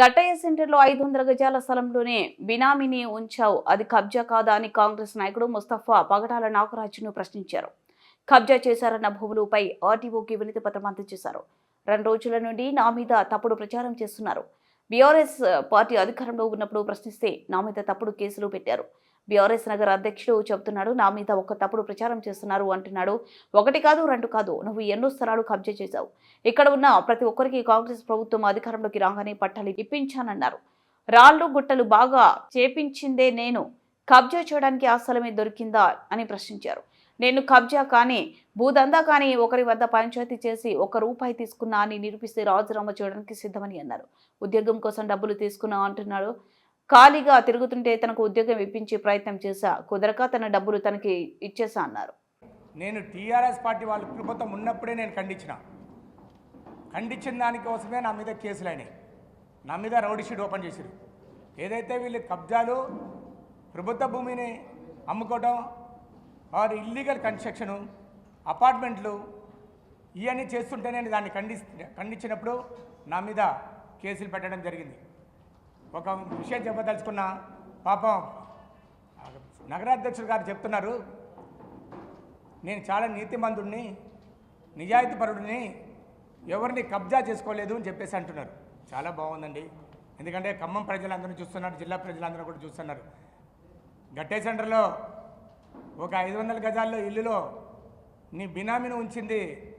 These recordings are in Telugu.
గట్టయ్య సెంటర్లో ఐదు వందల గజాల స్థలంలోనే బినామీని ఉంచావు. అది కబ్జా కాదా అని కాంగ్రెస్ నాయకుడు ముస్తఫా పగడాల నాగరాజును ప్రశ్నించారు. కబ్జా చేశారన్న భూములపై ఆర్టీఓకి వినతి పత్రం అందజేశారు. రెండు రోజుల నుండి నా మీద తప్పుడు ప్రచారం చేస్తున్నారు. బీఆర్ఎస్ పార్టీ అధికారంలో ఉన్నప్పుడు ప్రశ్నిస్తే నా మీద తప్పుడు కేసులు పెట్టారు. బీఆర్ఎస్ నగర్ అధ్యక్షుడు చెబుతున్నాడు నా మీద ఒక తప్పుడు ప్రచారం చేస్తున్నారు అంటున్నాడు. ఒకటి కాదు రెండు కాదు నువ్వు ఎన్నో స్థలాలు కబ్జా చేశావు. ఇక్కడ ఉన్న ప్రతి ఒక్కరికి కాంగ్రెస్ ప్రభుత్వం అధికారంలోకి రాగానే పట్టాలు ఇప్పించానన్నారు. రాళ్ళు గుట్టలు బాగా చేపించిందే నేను. కబ్జా చేయడానికి ఆ స్థలమే దొరికిందా అని ప్రశ్నించారు. నేను కబ్జా కానీ భూదందా కానీ ఒకరి వద్ద పంచాయతీ చేసి ఒక రూపాయి తీసుకున్నా అని నిరూపిస్తే రాజీనామా చేయడానికి సిద్ధమని అన్నారు. ఉద్యోగం కోసం డబ్బులు తీసుకున్నా అంటున్నాడు. ఖాళీగా తిరుగుతుంటే తనకు ఉద్యోగం ఇప్పించే ప్రయత్నం చేశా. కుదరక తన డబ్బులు తనకి ఇచ్చేసా అన్నారు. నేను టీఆర్ఎస్ పార్టీ వాళ్ళ ప్రభుత్వం ఉన్నప్పుడే నేను ఖండించిన. ఖండించిన దానికోసమే నా మీద కేసులు అయినాయి. నా మీద రౌడీ షీట్ ఓపెన్ చేశారు ఏదైతే వీళ్ళు కబ్జాలు ప్రభుత్వ భూమిని అమ్ముకోవడం ఆర్ ఇల్లీగల్ కన్స్ట్రక్షను అపార్ట్మెంట్లు ఇవన్నీ చేస్తుంటే నేను దాన్ని ఖండి ఖండించినప్పుడు నా మీద కేసులు పెట్టడం జరిగింది. ఒక విషయం చెప్పదలుచుకున్న పాపం నగరాధ్యక్షుడు గారు చెప్తున్నారు నేను చాలా నీతిమంతుడిని నిజాయితీపరుడిని ఎవరిని కబ్జా చేసుకోలేదు అని చెప్పేసి అంటున్నారు. చాలా బాగుందండి. ఎందుకంటే ఖమ్మం ప్రజలందరూ చూస్తున్నారు జిల్లా ప్రజలందరూ కూడా చూస్తున్నారు. గట్టే సెంటర్లో ఒక ఐదు వందల గజాల్లో ఇల్లులో నీ బినామీని ఉంచింది.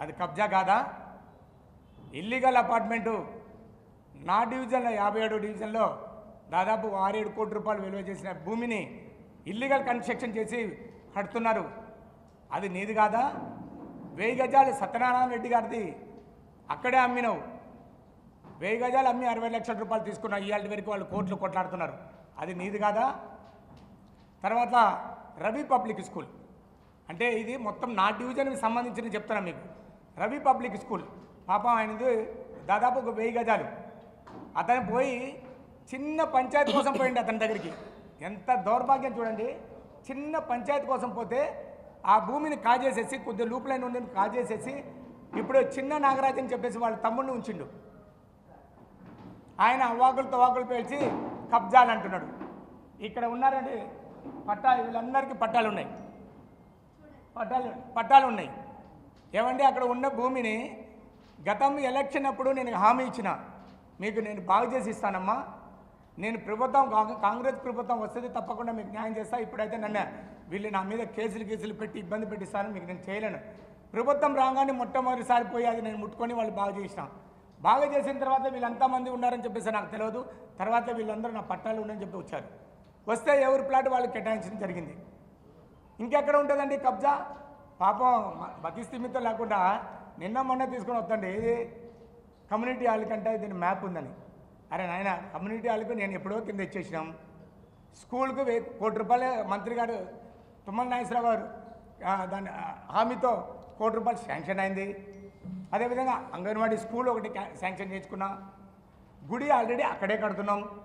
అది కబ్జా కాదా? Illegal apartment. నా డివిజన్లో యాభై ఏడు డివిజన్లో దాదాపు ఆరేడు కోట్ల రూపాయలు విలువ చేసిన భూమిని ఇల్లీగల్ కన్స్ట్రక్షన్ చేసి కడుతున్నారు. అది నీది కాదా? వెయ్యి గజాలు సత్యనారాయణ రెడ్డి గారిది. అక్కడే అమ్మినవు. వెయ్యి గజాలు అమ్మి అరవై లక్షల రూపాయలు తీసుకున్నావు ఇవాళ వరకు వాళ్ళు కోట్లు కొట్లాడుతున్నారు. అది నీది కాదా? తర్వాత రవి పబ్లిక్ స్కూల్. అంటే ఇది మొత్తం నా డివిజన్కి సంబంధించిన చెప్తాను మీకు. Ravi public school. పాపం ఆయనది దాదాపు ఒక వెయ్యి గజాలు. అతను పోయి చిన్న పంచాయతీ కోసం పోయింది అతని దగ్గరికి. ఎంత దౌర్భాగ్యం చూడండి. చిన్న పంచాయతీ కోసం పోతే ఆ భూమిని కాజేసేసి కొద్ది లూపులైన ఉందని కాజేసేసి ఇప్పుడు చిన్న నాగరాజు అని చెప్పేసి వాళ్ళ తమ్ముడిని ఉంచిండు. ఆయన అవ్వాకులతో వాకులు పేల్చి కబ్జాలు అంటున్నాడు. ఇక్కడ ఉన్నారండి పట్టా వీళ్ళందరికీ పట్టాలు ఉన్నాయి. పట్టాలు పట్టాలు ఉన్నాయి. ఏమంటే అక్కడ ఉన్న భూమిని గతం ఎలక్షన్ అప్పుడు నేను హామీ ఇచ్చిన. మీకు నేను బాగు చేసి ఇస్తానమ్మా. నేను ప్రభుత్వం కాంగ్రెస్ ప్రభుత్వం వస్తుంది తప్పకుండా మీకు న్యాయం చేస్తా. ఇప్పుడైతే నన్ను వీళ్ళు నా మీద కేసులు కేసులు పెట్టి ఇబ్బంది పెట్టిస్తారని మీకు నేను చేయలేను. ప్రభుత్వం రాగానే మొట్టమొదటిసారి పోయి అది నేను ముట్టుకొని వాళ్ళు బాగు చేసిన. బాగా చేసిన తర్వాత వీళ్ళంతా మంది ఉన్నారని చెప్పేసి నాకు తెలియదు. తర్వాత వీళ్ళందరూ నా పట్టాలు ఉన్నాయని చెప్పి వచ్చారు. వస్తే ఎవరి ప్లాట్ వాళ్ళకి కేటాయించడం జరిగింది. ఇంకెక్కడ ఉంటుందండి కబ్జా? పాపం మ- బతిస్థిమితం లేకుండా నిన్న మొన్న తీసుకొని వద్దండి. ఏది? కమ్యూనిటీ హాల్ కంటే దీని మ్యాప్ ఉందని. అరే నాయన కమ్యూనిటీ వాళ్ళకు నేను ఎప్పుడో కింద ఇచ్చేసినాం స్కూల్కు వెయ్యి కోటి రూపాయలు మంత్రి గారు తుమ్మల నాగేశ్వరరావు గారు దాని హామీతో కోటి రూపాయలు శాంక్షన్ అయింది. అదేవిధంగా అంగన్వాడీ స్కూల్ ఒకటి శాంక్షన్ చేసుకున్నాం గుడి ఆల్రెడీ అక్కడే కడుతున్నాం.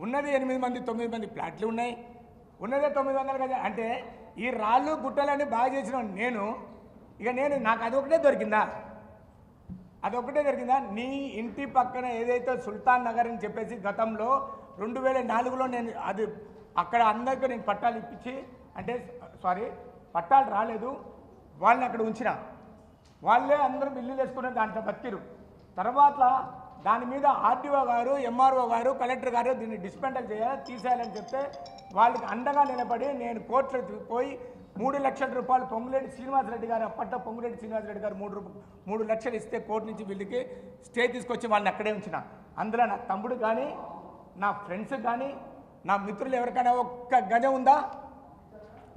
ఉన్నది ఎనిమిది మంది తొమ్మిది మంది ప్లాట్లు ఉన్నాయి. ఉన్నదే తొమ్మిది వందలు కదా. అంటే ఈ రాళ్ళు గుట్టలన్నీ బాగా చేసిన నేను. ఇక నేను నాకు అదొకటే దొరికిందా? అదొకటే దొరికిందా? నీ ఇంటి పక్కన ఏదైతే సుల్తాన్ నగర్ అని చెప్పేసి గతంలో రెండు వేల నాలుగులో నేను అది అక్కడ అందరికీ నేను పట్టాలు ఇప్పించి అంటే సారీ పట్టాలు రాలేదు. వాళ్ళని అక్కడ ఉంచిన. వాళ్ళే అందరూ బిల్లులు వేసుకున్న దాంట్లో బతికిరు తర్వాత దాని మీద ఆర్టీఓ గారు ఎంఆర్ఓ గారు కలెక్టర్ గారు దీన్ని డిస్పెండల్ చేయాలి తీసేయాలని చెప్తే వాళ్ళకి అండగా నిలబడి నేను కోర్టులో పోయి మూడు లక్షల రూపాయలు పొంగులేటి శ్రీనివాసరెడ్డి గారు అప్పట్లో పొంగులేటి శ్రీనివాసరెడ్డి గారు మూడు మూడు లక్షలు ఇస్తే కోర్టు నుంచి వీళ్ళకి స్టే తీసుకొచ్చి వాళ్ళని అక్కడే ఉంచిన. అందులో నా తమ్ముడు కానీ నా ఫ్రెండ్స్ కానీ నా మిత్రులు ఎవరికైనా ఒక్క గజం ఉందా?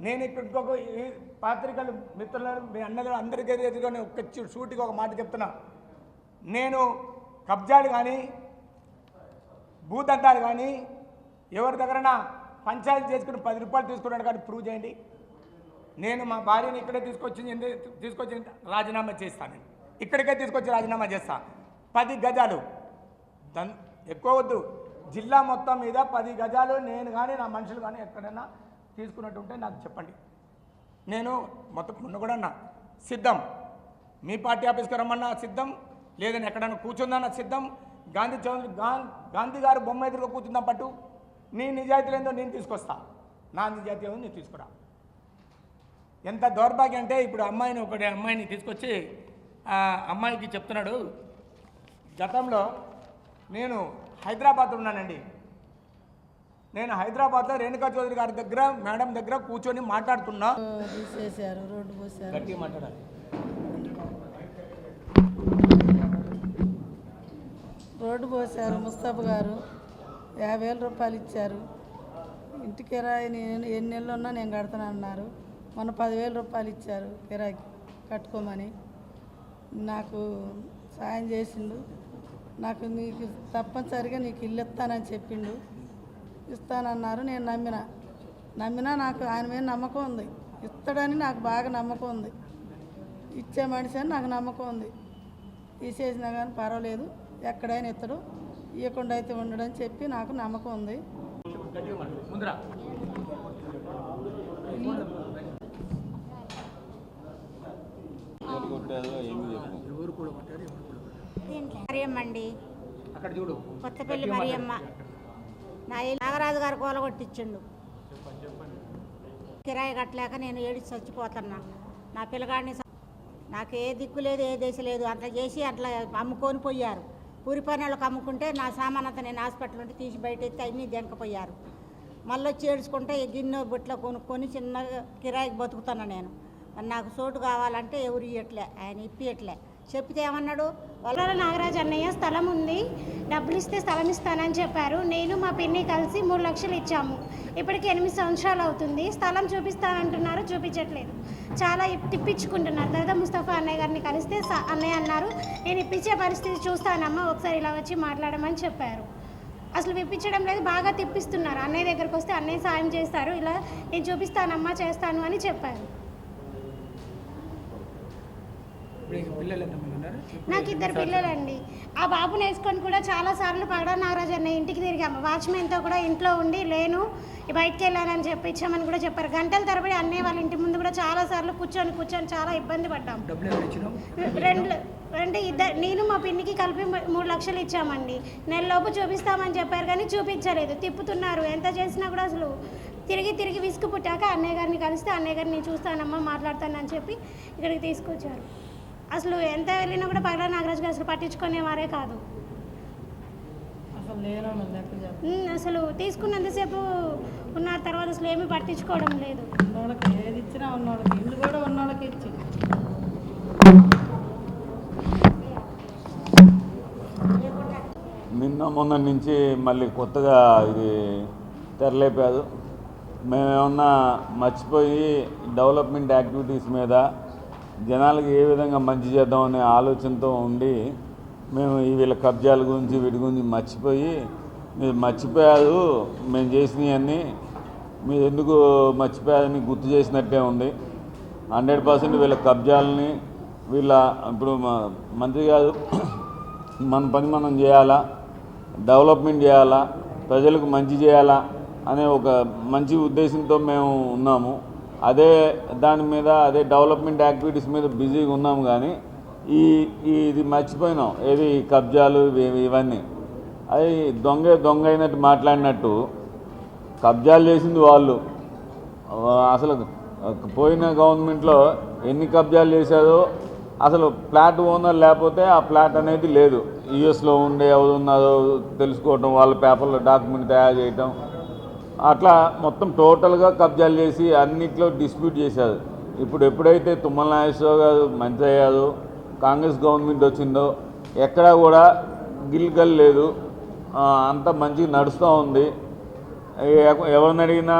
నేను ఇక్కడ ఇంకొక ఈ పాత్రికలు మిత్రులను మీ అన్నలు అందరికీ ఎదురుగానే ఒక్క సూటికి ఒక మాట చెప్తున్నా. నేను కబ్జాలు కానీ భూదండాలు కానీ ఎవరి దగ్గరన పంచాయతీ చేసుకుని పది రూపాయలు తీసుకున్నాడు కానీ ప్రూవ్ చేయండి. నేను మా భార్యని ఇక్కడే తీసుకొచ్చి ఎందు- తీసుకొచ్చి రాజీనామా చేస్తాను ఇక్కడికే తీసుకొచ్చి రాజీనామా చేస్తా. పది గజాలు. దన్ ఎక్కువ వద్దు. జిల్లా మొత్తం మీద పది గజాలు నేను కానీ నా మనుషులు కానీ ఎక్కడైనా తీసుకున్నట్టు ఉంటే నాకు చెప్పండి. నేను మొత్తం మొన్న కూడా అన్నా సిద్ధం. మీ పార్టీ ఆఫీస్కి రమ్మన్నా సిద్ధం. లేదని ఎక్కడైనా కూర్చుందన్నా సిద్ధం గాంధీ చౌదరి గాంధీ గారు బొమ్మ ఎదురుగా కూర్చుందాం పట్టు. నీ నిజాయితీలు ఏందో నేను తీసుకొస్తా. నా నిజాయితీ ఏందో నేను తీసుకురా. ఎంత దౌర్భాగ్యం అంటే ఇప్పుడు అమ్మాయిని ఒకటి అమ్మాయిని తీసుకొచ్చి ఆ అమ్మాయికి చెప్తున్నాడు. గతంలో నేను హైదరాబాద్ ఉన్నానండి. నేను హైదరాబాద్లో రేణుకా చౌదరి గారి దగ్గర మేడం దగ్గర కూర్చొని మాట్లాడుతున్నా. గట్టిగా మాట్లాడాలి. రోడ్డు పోసారు ముస్తాఫ్ గారు. యాభై వేల రూపాయలు ఇచ్చారు. ఇంటి కిరాయి నేను ఎన్ని నెలలు ఉన్నా నేను కడతాను అన్నారు. మొన్న పదివేల రూపాయలు ఇచ్చారు కిరాయికి కట్టుకోమని. నాకు సాయం చేసిండు. నాకు నీకు తప్పనిసరిగా నీకు ఇల్లు ఇస్తానని చెప్పిండు. ఇస్తానన్నారు నేను నమ్మిన. నమ్మినా నాకు ఆయన మీద నమ్మకం ఉంది. ఇస్తాడని నాకు బాగా నమ్మకం ఉంది. ఇచ్చే మనిషి అని నాకు నమ్మకం ఉంది. తీసేసినా కానీ పర్వాలేదు. ఎక్కడైనా ఇత్తడు ఇవ్వకుండా అయితే ఉండడని చెప్పి నాకు నమ్మకం ఉంది. గట్టిగా మాట్లాడు ముందురా మరియమ్మ అండి అక్కడ చూడు. కొత్తపల్లి మరియమ్మ. నాగరాజు గారు కూలగొట్టించిండు కిరాయి కట్టలేక నేను ఏడి చచ్చిపోతున్నా. నా పిల్లగాడిని నాకు ఏ దిక్కు లేదు ఏ దేశ లేదు. అట్లా చేసి అట్లా అమ్ముకొని పోయారు. ఊరి పని వాళ్ళకి అమ్ముకుంటే నా సామాన్ నేను హాస్పిటల్ నుండి తీసి బయట ఎత్తి అన్నీ జంకపోయారు మళ్ళీ వచ్చి గిన్నె బుట్లో కొనుక్కొని చిన్నగా కిరాయికి బతుకుతాను నేను. నాకు చోటు కావాలంటే ఎవరు ఇవ్వట్లే ఆయన ఇప్పియట్లే. చెప్తే ఏమన్నాడు? వాళ్ళ నాగరాజ్ అన్నయ్య స్థలం ఉంది. డబ్బులు ఇస్తే స్థలం ఇస్తానని చెప్పారు. నేను మా పిన్ని కలిసి మూడు లక్షలు ఇచ్చాము. ఇప్పటికి ఎనిమిది సంవత్సరాలు అవుతుంది. స్థలం చూపిస్తానంటున్నారు. చూపించట్లేదు. చాలా తిప్పించుకుంటున్నారు. తర్వాత ముస్తఫా అన్నయ్య గారిని కలిస్తే అన్నయ్య అన్నారు. నేను ఇప్పించే పరిస్థితి చూస్తానమ్మా. ఒకసారి ఇలా వచ్చి మాట్లాడమని చెప్పారు. అసలు విప్పించడం లేదు. బాగా తిప్పిస్తున్నారు. అన్నయ్య దగ్గరకు వస్తే అన్నయ్య సాయం చేస్తారు. ఇలా నేను చూపిస్తానమ్మా చేస్తాను అని చెప్పారు ఇప్పుడు ఈ పిల్లలు ఎంతమంది ఉన్నారు నాకు ఇద్దరు పిల్లలండి. ఆ బాబుని వేసుకొని కూడా చాలా సార్లు పగడా నాగరాజు అన్న ఇంటికి తిరిగాము వాచ్మెన్తో కూడా ఇంట్లో ఉండి లేను బయటికి వెళ్ళానని చెప్పి ఇచ్చామని కూడా చెప్పారు. గంటల తరబడి అన్నయ్య వాళ్ళ ఇంటి ముందు కూడా చాలా సార్లు కూర్చొని కూర్చొని చాలా ఇబ్బంది పడ్డాం. రెండు అంటే ఇద్దరు నేను మా పిన్నికి కలిపి మూడు లక్షలు ఇచ్చామండి. నెలలోపు చూపిస్తామని చెప్పారు కానీ చూపించలేదు. తిప్పుతున్నారు. ఎంత చేసినా కూడా అసలు తిరిగి తిరిగి విసుగు పుట్టాక అన్నయ్య గారిని కలిస్తే అన్నయ్య గారిని నేను చూస్తానమ్మా మాట్లాడతానని చెప్పి ఇక్కడికి తీసుకొచ్చారు. అసలు ఎంత వెళ్ళినా కూడా పగల నాగరాజు గారు అసలు పట్టించుకునేవారే కాదు. అసలు తీసుకున్నంతసేపు ఉన్న తర్వాత అసలు ఏమీ పట్టించుకోవడం లేదు. ఉన్నోళ్ళకి ఏది ఇచ్చినా ఉన్నోళ్ళకి ఇల్లు కూడా ఉన్నోళ్ళకి ఇచ్చి. నిన్న మొన్న నుంచి మళ్ళీ కొత్తగా ఇది తెరలేపారు. మేమేమన్నా మర్చిపోయి డెవలప్మెంట్ యాక్టివిటీస్ మీద జనాలకి ఏ విధంగా మంచి చేద్దాం అనే ఆలోచనతో ఉండి మేము ఈ వీళ్ళ కబ్జాల గురించి వీటి గురించి మర్చిపోయి మీరు మర్చిపోయారు మేము చేసినవన్నీ మీరు ఎందుకు మర్చిపోయారని గుర్తు చేసినట్టే ఉంది. హండ్రెడ్ పర్సెంట్ వీళ్ళ కబ్జాలని వీళ్ళ ఇప్పుడు మా- మంత్రి గారు మన పని మనం చేయాలా? డెవలప్మెంట్ చేయాలా? ప్రజలకు మంచి చేయాలా? అనే ఒక మంచి ఉద్దేశంతో మేము ఉన్నాము. అదే దాని మీద అదే డెవలప్మెంట్ యాక్టివిటీస్ మీద బిజీగా ఉన్నాము కానీ ఈ ఈ ఇది మర్చిపోయినాం. ఏది కబ్జాలు ఇవన్నీ. అది దొంగ దొంగ అయినట్టు మాట్లాడినట్టు కబ్జాలు చేసింది వాళ్ళు. అసలు పోయిన గవర్నమెంట్లో ఎన్ని కబ్జాలు చేశారో అసలు ఫ్లాట్ ఓనర్ లేకపోతే ఆ ఫ్లాట్ అనేది లేదు. యుఎస్లో ఉండే ఎవరు ఉన్నారో తెలుసుకోవటం వాళ్ళ పేపర్లో డాక్యుమెంట్ తయారు చేయటం అట్లా మొత్తం టోటల్గా కబ్జాలు చేసి అన్నిట్లో డిస్ప్యూట్ చేశారు. ఇప్పుడు ఎప్పుడైతే తుమ్మల నాగేశ్వరరావు గారు మంత్రి అయ్యారో కాంగ్రెస్ గవర్నమెంట్ వచ్చిందో ఎక్కడా కూడా గిల్గల్ లేదు. అంత మంచిగా నడుస్తూ ఉంది. ఎవరిని అడిగినా